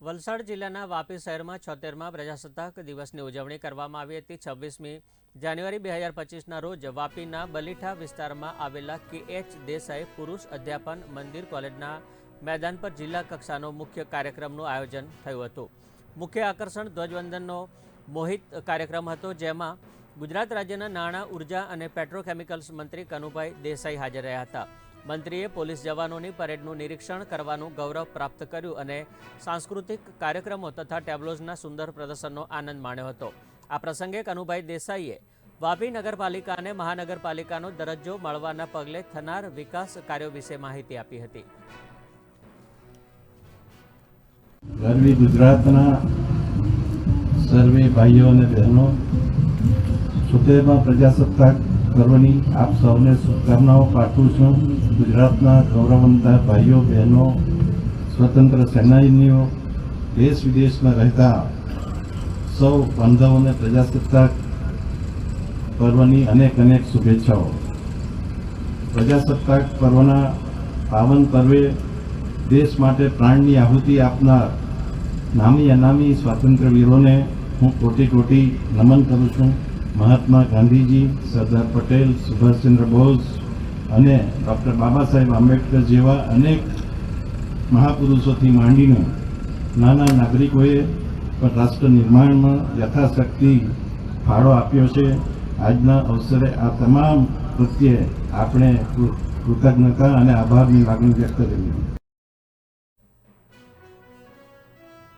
વલસાડ જિલ્લાના વાપી શહેરમાં છોતેરમાં પ્રજાસત્તાક દિવસની ઉજવણી કરવામાં આવી હતી. છવ્વીસમી જાન્યુઆરી બે હજાર પચીસના રોજ વાપીના બલીઠા વિસ્તારમાં આવેલા કે એચ દેસાઈ પુરુષ અધ્યાપન મંદિર કોલેજના મેદાન પર જિલ્લા કક્ષાનો મુખ્ય કાર્યક્રમનું આયોજન થયું હતું. મુખ્ય આકર્ષણ ધ્વજવંદનનો મોહિત કાર્યક્રમ હતો, જેમાં ગુજરાત રાજ્યના નાણાં, ઊર્જા અને પેટ્રોકેમિકલ્સ મંત્રી કનુભાઈ દેસાઈ હાજર રહ્યા હતા. મંત્રીએ પોલીસ જવાનોની પરેડનું નિરીક્ષણ કરવાનું ગૌરવ પ્રાપ્ત કર્યું અને સાંસ્કૃતિક કાર્યક્રમો તથા ટેબ્લોઝના સુંદર પ્રદર્શનનો આનંદ માણ્યો હતો. આ પ્રસંગે કનુભાઈ દેસાઈએ વાપી નગરપાલિકાને મહાનગરપાલિકાનો દરજ્જો મળવાના પગલે થનાર વિકાસ કાર્યો વિશે માહિતી આપી હતી. ગુજરાતના સર્વે ભાઈઓ અને બહેનો સુતેરમાં પ્રજાસત્તાક પર્વની આપ સૌને શુભકામનાઓ પાઠવું છું. ગુજરાતના ગૌરવવંતા ભાઈઓ, બહેનો, સ્વતંત્ર સેનાનીઓ, દેશ વિદેશમાં રહેતા સૌ બાંધવોને પ્રજાસત્તાક પર્વની અનેક અનેક શુભેચ્છાઓ. પ્રજાસત્તાક પર્વના પાવન પર્વે દેશ માટે પ્રાણની આહુતિ આપનાર નામી અનામી સ્વાતંત્ર્ય વીરોને હું કોટી કોટી નમન કરું છું. મહાત્મા ગાંધીજી, સરદાર પટેલ, સુભાષચંદ્ર બોઝ અને ડૉક્ટર બાબા સાહેબ આંબેડકર જેવા અનેક મહાપુરુષોથી માંડીને નાના નાગરિકોએ પણ રાષ્ટ્ર નિર્માણમાં યથાશક્તિ ફાળો આપ્યો છે. આજના અવસરે આ તમામ પ્રત્યે આપણે કૃતજ્ઞતા અને આભારની લાગણી વ્યક્ત કરવી